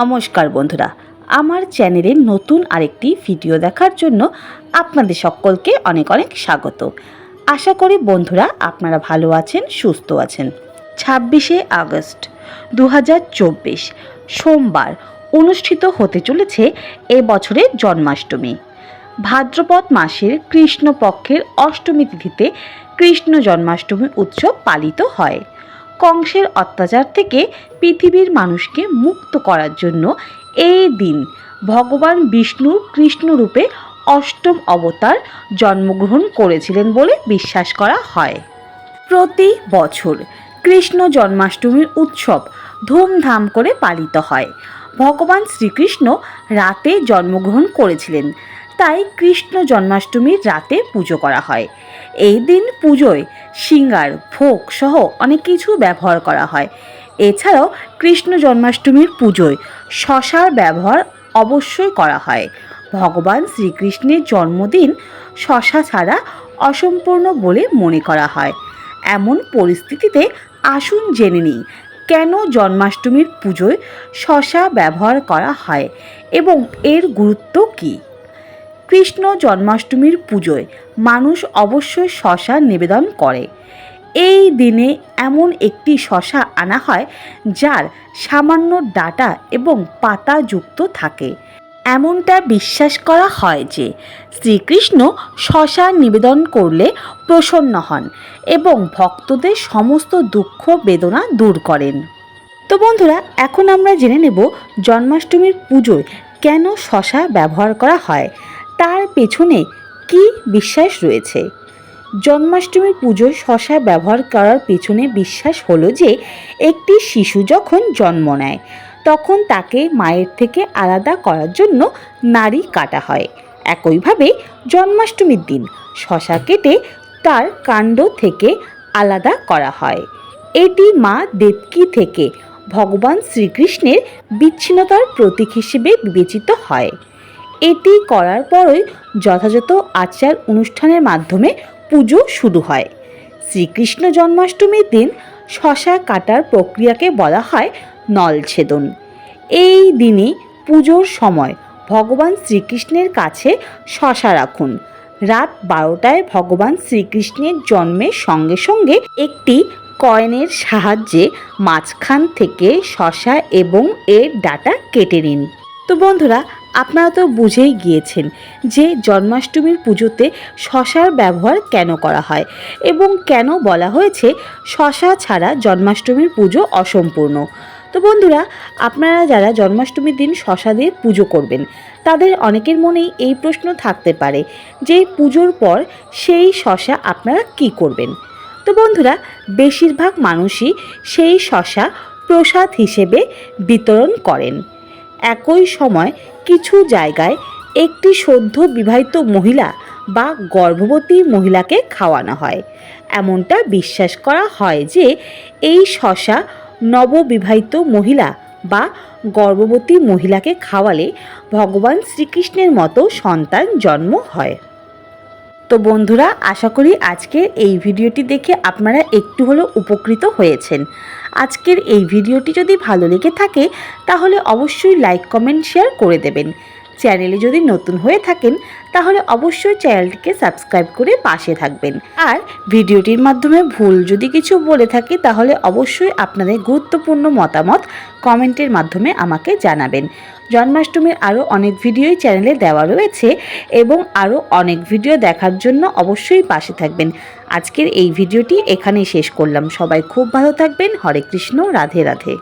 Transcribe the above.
নমস্কার বন্ধুরা, আমার চ্যানেলে নতুন আরেকটি ভিডিও দেখার জন্য আপনাদের সকলকে অনেক অনেক স্বাগত। আশা করি বন্ধুরা আপনারা ভালো আছেন, সুস্থ আছেন। ছাব্বিশে আগস্ট দু হাজার চব্বিশ, সোমবার অনুষ্ঠিত হতে চলেছে এ বছরের জন্মাষ্টমী। ভাদ্রপদ মাসের কৃষ্ণপক্ষের অষ্টমী তিথিতে কৃষ্ণ জন্মাষ্টমী উৎসব পালিত হয়। কংসের অত্যাচার থেকে পৃথিবীর মানুষকে মুক্ত করার জন্য এই দিন ভগবান বিষ্ণু কৃষ্ণরূপে অষ্টম অবতার জন্মগ্রহণ করেছিলেন বলে বিশ্বাস করা হয়। প্রতি বছর কৃষ্ণ জন্মাষ্টমীর উৎসব ধুমধাম করে পালিত হয়। ভগবান শ্রীকৃষ্ণ রাতে জন্মগ্রহণ করেছিলেন। তাই কৃষ্ণ জন্মাষ্টমীর রাতে পুজো করা হয়। এই দিন পুজোয় সিঙ্গার, ভোগ সহ অনেক কিছু ব্যবহার করা হয়। এছাড়াও কৃষ্ণ জন্মাষ্টমীর পুজোয় শশার ব্যবহার অবশ্যই করা হয়। ভগবান শ্রীকৃষ্ণের জন্মদিন শশা ছাড়া অসম্পূর্ণ বলে মনে করা হয়। এমন পরিস্থিতিতে আসুন জেনে নিই, কেন জন্মাষ্টমীর পুজোয় শশা ব্যবহার করা হয় এবং এর গুরুত্ব কী? কৃষ্ণ জন্মাষ্টমীর পুজোয় মানুষ অবশ্যই শশা নিবেদন করে। এই দিনে এমন একটি শশা আনা হয়, যার সামান্য ডাটা এবং পাতা যুক্ত থাকে। এমনটা বিশ্বাস করা হয় যে শ্রীকৃষ্ণ শশা নিবেদন করলে প্রসন্ন হন এবং ভক্তদের সমস্ত দুঃখ বেদনা দূর করেন। তো বন্ধুরা, এখন আমরা জেনে নেব জন্মাষ্টমীর পুজোয় কেন শশা ব্যবহার করা হয়। তার পেছনে কি বিশ্বাস রয়েছে? জন্মাষ্টমীর পুজোয় শশা ব্যবহার করার পেছনে বিশ্বাস হলো যে, একটি শিশু যখন জন্ম নেয়, তখন তাকে মায়ের থেকে আলাদা করার জন্য নাড়ি কাটা হয়। একইভাবে জন্মাষ্টমীর দিন শশা কেটে তার কাণ্ড থেকে আলাদা করা হয়। এটি মা দেবকী থেকে ভগবান শ্রীকৃষ্ণের বিচ্ছিন্নতার প্রতীক হিসেবে বিবেচিত হয়। এটি করার পরই যথাযথ আচার অনুষ্ঠানের মাধ্যমে পুজো শুরু হয়। শ্রীকৃষ্ণ জন্মাষ্টমীর দিন শশা কাটার প্রক্রিয়াকে বলা হয় নলছেদন। এই দিনে পুজোর সময় ভগবান শ্রীকৃষ্ণের কাছে শশা রাখুন। রাত বারোটায় ভগবান শ্রীকৃষ্ণের জন্মের সঙ্গে সঙ্গে একটি কয়েনের সাহায্যে মাঝখান থেকে শশা এবং এর ডাটা কেটে নিন। তো বন্ধুরা আপনারা তো বুঝেই গিয়েছেন যে জন্মাষ্টমীর পুজোতে শশার ব্যবহার কেন করা হয় এবং কেন বলা হয়েছে শশা ছাড়া জন্মাষ্টমীর পুজো অসম্পূর্ণ। তো বন্ধুরা, আপনারা যারা জন্মাষ্টমীর দিন শশা দিয়ে পুজো করবেন, তাদের অনেকের মনেই এই প্রশ্ন থাকতে পারে যে পুজোর পর সেই শশা আপনারা কি করবেন? তো বন্ধুরা, বেশিরভাগ মানুষই সেই শশা প্রসাদ হিসেবে বিতরণ করেন। একই সময় কিছু জায়গায় একটি সদ্য বিবাহিত মহিলা বা গর্ভবতী মহিলাকে খাওয়ানো হয়। এমনটা বিশ্বাস করা হয় যে এই শশা নববিবাহিত মহিলা বা গর্ভবতী মহিলাকে খাওয়ালে ভগবান শ্রীকৃষ্ণের মতো সন্তান জন্ম হয়। তো বন্ধুরা, আশা করি আজকের এই ভিডিওটি দেখে আপনারা একটু হলেও উপকৃত হয়েছেন। আজকের এই ভিডিওটি যদি ভালো লেগে থাকে, তাহলে অবশ্যই লাইক, কমেন্ট, শেয়ার করে দেবেন। চ্যানেলে যদি নতুন হয়ে থাকেন, তাহলে অবশ্যই চ্যানেলটিকে সাবস্ক্রাইব করে পাশে থাকবেন। আর ভিডিওটির মাধ্যমে ভুল যদি কিছু বলে থাকি, তাহলে অবশ্যই আপনাদের গুরুত্বপূর্ণ মতামত কমেন্টের মাধ্যমে আমাকে জানাবেন। জন্মাষ্টমীর আরও অনেক ভিডিওই চ্যানেলে দেওয়া রয়েছে এবং আরও অনেক ভিডিও দেখার জন্য অবশ্যই পাশে থাকবেন। আজকের এই ভিডিওটি এখানেই শেষ করলাম। সবাই খুব ভালো থাকবেন। হরে কৃষ্ণ, রাধে রাধে।